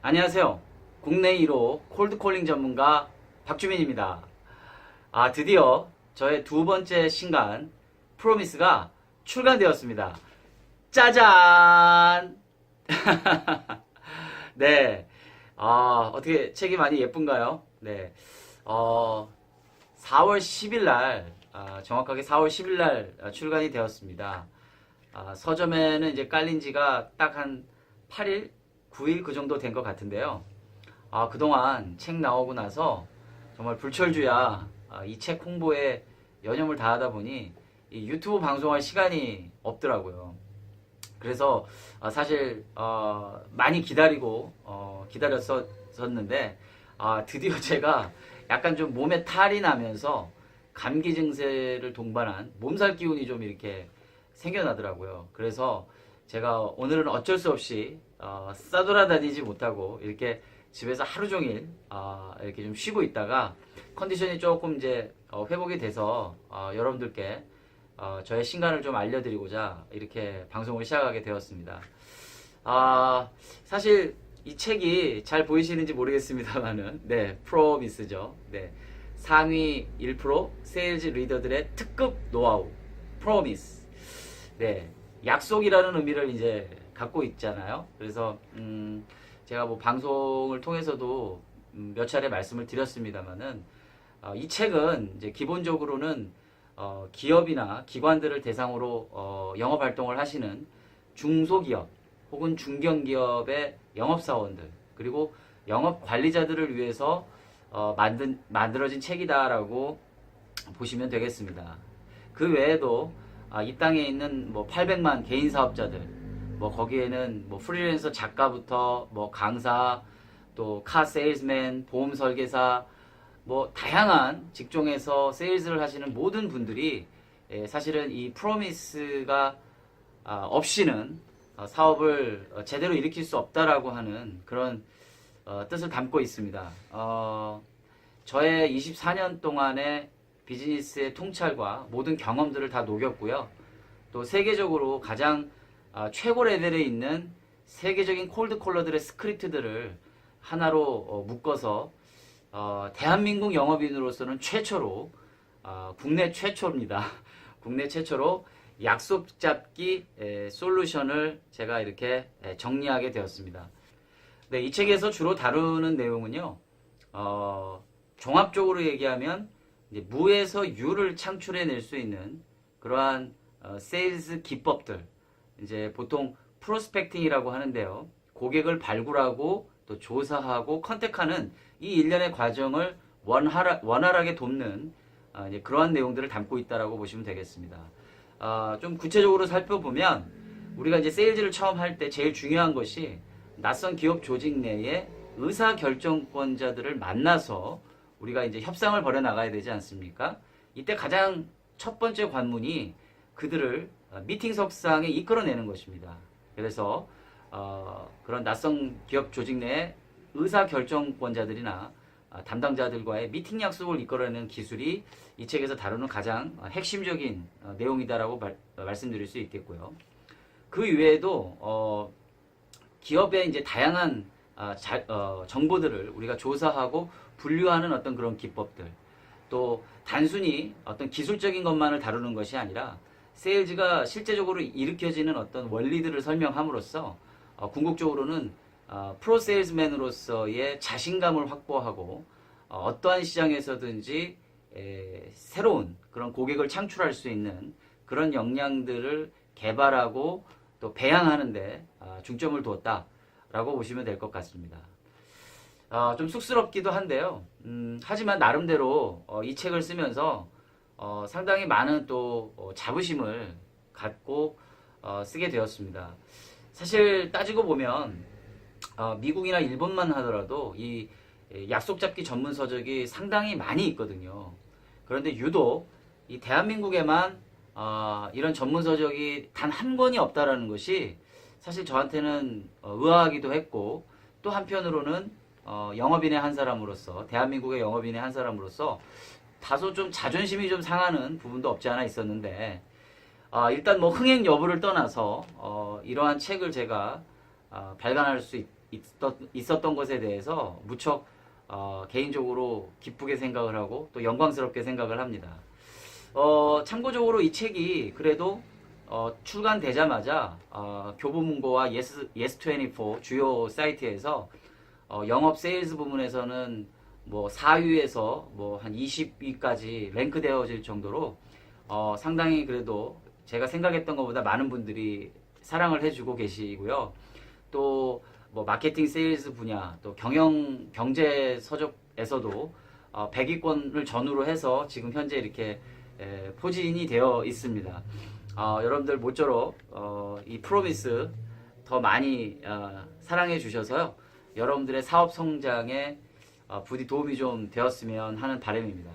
안녕하세요. 국내 1호 콜드콜링 전문가 박주민입니다. 아, 드디어 저의 두 번째 신간 프로미스가 출간되었습니다. 짜잔! 네. 아, 어떻게 책이 많이 예쁜가요? 네. 어, 4월 10일 날, 아, 정확하게 4월 10일 날 아, 출간이 되었습니다. 아, 서점에는 이제 깔린 지가 딱 한 8일, 9일 그 정도 된 것 같은데요. 아, 그동안 책 나오고 나서 정말 불철주야 아, 이책 홍보에 여념을 다하다 보니 이 유튜브 방송할 시간이 없더라고요. 그래서 아, 사실 어, 많이 기다리고 어, 기다렸었는데 아, 드디어 제가 약간 좀 몸에 탈이 나면서 감기 증세를 동반한 몸살 기운이 좀 이렇게 생겨나더라고요. 그래서 제가 오늘은 어쩔 수 없이 어, 싸돌아다니지 못하고 이렇게 집에서 하루 종일 어, 이렇게 좀 쉬고 있다가 컨디션이 조금 이제 어, 회복이 돼서 어, 여러분들께 어, 저의 신간을 좀 알려드리고자 이렇게 방송을 시작하게 되었습니다. 아, 사실 이 책이 잘 보이시는지 모르겠습니다만은, 네, 프로미스죠. 네. 상위 1% 세일즈 리더들의 특급 노하우, 프로미스. 네. 약속이라는 의미를 이제 갖고 있잖아요. 그래서, 음, 제가 뭐 방송을 통해서도 음, 몇 차례 말씀을 드렸습니다만은, 어, 이 책은 이제 기본적으로는 어, 기업이나 기관들을 대상으로 어, 영업 활동을 하시는 중소기업 혹은 중견기업의 영업사원들 그리고 영업 관리자들을 위해서 어, 만든 만들어진 책이다라고 보시면 되겠습니다. 그 외에도 아, 이 땅에 있는 뭐 800만 개인 사업자들 뭐 거기에는 뭐 프리랜서 작가부터 뭐 강사 또 카 세일즈맨 보험 설계사 뭐 다양한 직종에서 세일즈를 하시는 모든 분들이 예, 사실은 이 프로미스가 아, 없이는 어, 사업을 어, 제대로 일으킬 수 없다라고 하는 그런 어, 뜻을 담고 있습니다. 어, 저의 24년 동안의 비즈니스의 통찰과 모든 경험들을 다 녹였고요. 또 세계적으로 가장 아, 최고 레벨에 있는 세계적인 콜드 콜러들의 스크립트들을 하나로 어, 묶어서 어, 대한민국 영업인으로서는 최초로 어, 국내 최초입니다. 국내 최초로 약속 잡기 에, 솔루션을 제가 이렇게 에, 정리하게 되었습니다. 네, 이 책에서 주로 다루는 내용은요. 어, 종합적으로 얘기하면 무에서 유를 창출해낼 수 있는 그러한 어, 세일즈 기법들 이제 보통 프로스펙팅이라고 하는데요. 고객을 발굴하고 또 조사하고 컨택하는 이 일련의 과정을 원활하, 원활하게 돕는 아, 그러한 내용들을 담고 있다라고 보시면 되겠습니다. 아, 좀 구체적으로 살펴보면 우리가 이제 세일즈를 처음 할 때 제일 중요한 것이 낯선 기업 조직 내에 의사 결정권자들을 만나서 우리가 이제 협상을 벌여 나가야 되지 않습니까? 이때 가장 첫 번째 관문이 그들을 어, 미팅석상에 이끌어내는 것입니다. 그래서 어, 그런 낯선 기업 조직 내에 의사 결정권자들이나 아, 담당자들과의 미팅 약속을 이끌어내는 기술이 이 책에서 다루는 가장 어, 핵심적인 어, 내용이다라고 말, 어, 말씀드릴 수 있겠고요. 그 외에도 어, 기업의 이제 다양한 아, 자- 어, 정보들을 우리가 조사하고 분류하는 어떤 그런 기법들 또 단순히 어떤 기술적인 것만을 다루는 것이 아니라 세일즈가 실제적으로 일으켜지는 어떤 원리들을 설명함으로써 어, 궁극적으로는 어, 프로 세일즈맨으로서의 자신감을 확보하고 어, 떠한 시장에서든지 에, 새로운 그런 고객을 창출할 수 있는 그런 역량들을 개발하고 또 배양하는데 아, 중점을 두었다라고 보시면 될 것 같습니다. 어, 좀 쑥스럽기도 한데요. 음, 하지만 나름대로 어, 이 책을 쓰면서 어, 상당히 많은 또 어, 자부심을 갖고 어, 쓰게 되었습니다. 사실 따지고 보면 어, 미국이나 일본만 하더라도 이 에, 약속 잡기 전문 서적이 상당히 많이 있거든요. 그런데 유독 이 대한민국에만 어, 이런 전문 서적이 단 한 권이 없다라는 것이 사실 저한테는 어, 의아하기도 했고 또 한편으로는 어, 영업인의 한 사람으로서 대한민국의 영업인의 한 사람으로서 다소 좀 자존심이 좀 상하는 부분도 없지 않아 있었는데 아, 일단 뭐 흥행 여부를 떠나서 어, 이러한 책을 제가 아, 발간할 수 있, 있었, 있었던 것에 대해서 무척 어, 개인적으로 기쁘게 생각을 하고 또 영광스럽게 생각을 합니다. 어, 참고적으로 이 책이 그래도 어, 출간되자마자 어, 교보문고와 예스, 예스24 주요 사이트에서 어, 영업 세일즈 부문에서는 뭐 4위에서 뭐 한 20위까지 랭크되어질 정도로 어, 상당히 그래도 제가 생각했던 것보다 많은 분들이 사랑을 해주고 계시고요. 또 뭐 마케팅 세일즈 분야, 또 경영 경제 서적에서도 어, 100위권을 전후로 해서 지금 현재 이렇게 에, 포진이 되어 있습니다. 어, 여러분들 모쪼록 어, 이 프로미스 더 많이 어, 사랑해 주셔서요. 여러분들의 사업 성장에 어, 부디 도움이 좀 되었으면 하는 바람입니다.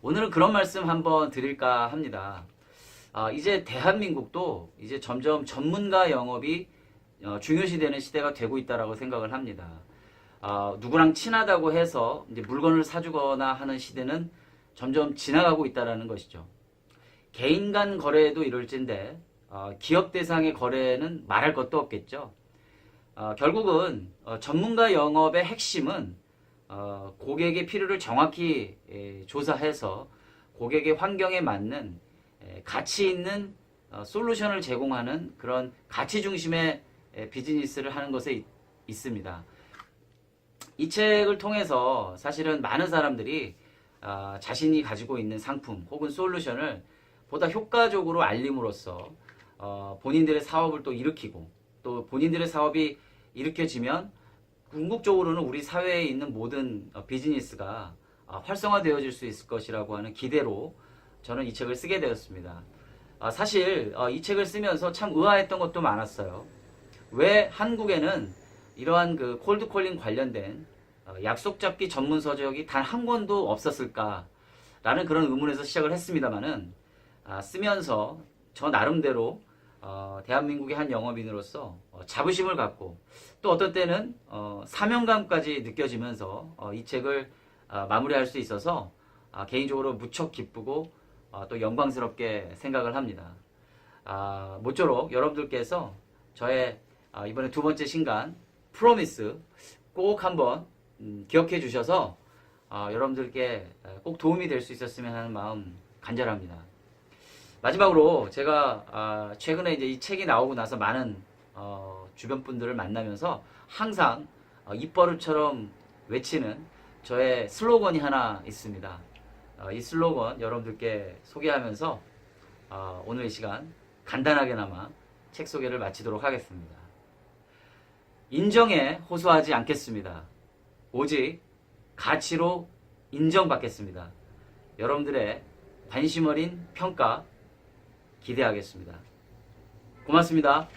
오늘은 그런 말씀 한번 드릴까 합니다. 아, 이제 대한민국도 이제 점점 전문가 영업이 어, 중요시 되는 시대가 되고 있다라고 생각을 합니다. 아, 누구랑 친하다고 해서 이제 물건을 사주거나 하는 시대는 점점 지나가고 있다라는 것이죠. 개인 간 거래도 이럴진데 어, 기업 대상의 거래는 말할 것도 없겠죠. 어, 결국은 어, 전문가 영업의 핵심은 어, 고객의 필요를 정확히 에, 조사해서 고객의 환경에 맞는 에, 가치 있는 어, 솔루션을 제공하는 그런 가치 중심의 에, 비즈니스를 하는 것에 있, 있습니다. 이 책을 통해서 사실은 많은 사람들이 아, 자신이 가지고 있는 상품 혹은 솔루션을 보다 효과적으로 알림으로써 어, 본인들의 사업을 또 일으키고 또 본인들의 사업이 일으켜지면 궁극적으로는 우리 사회에 있는 모든 어, 비즈니스가 아, 활성화되어질 수 있을 것이라고 하는 기대로 저는 이 책을 쓰게 되었습니다. 아, 사실 어, 이 책을 쓰면서 참 의아했던 것도 많았어요. 왜 한국에는 이러한 그 콜드콜링 관련된 어, 약속 잡기 전문 서적이 단 한 권도 없었을까라는 그런 의문에서 시작을 했습니다만은 아, 쓰면서 저 나름대로 어, 대한민국의 한 영업인으로서 어, 자부심을 갖고 또 어떤 때는 어, 사명감까지 느껴지면서 어, 이 책을 아, 마무리할 수 있어서 아, 개인적으로 무척 기쁘고 어, 또 영광스럽게 생각을 합니다. 아, 모쪼록 여러분들께서 저의 아, 이번에 두 번째 신간 프로미스 꼭 한번 음, 기억해 주셔서 아, 여러분들께 꼭 도움이 될 수 있었으면 하는 마음 간절합니다. 마지막으로 제가 아, 최근에 이제 이 책이 나오고 나서 많은 어, 주변 분들을 만나면서 항상 어, 입버릇처럼 외치는 저의 슬로건이 하나 있습니다. 어, 이 슬로건 여러분들께 소개하면서 어, 오늘 이 시간 간단하게나마 책 소개를 마치도록 하겠습니다. 인정에 호소하지 않겠습니다. 오직 가치로 인정받겠습니다. 여러분들의 관심 어린 평가 기대하겠습니다. 고맙습니다.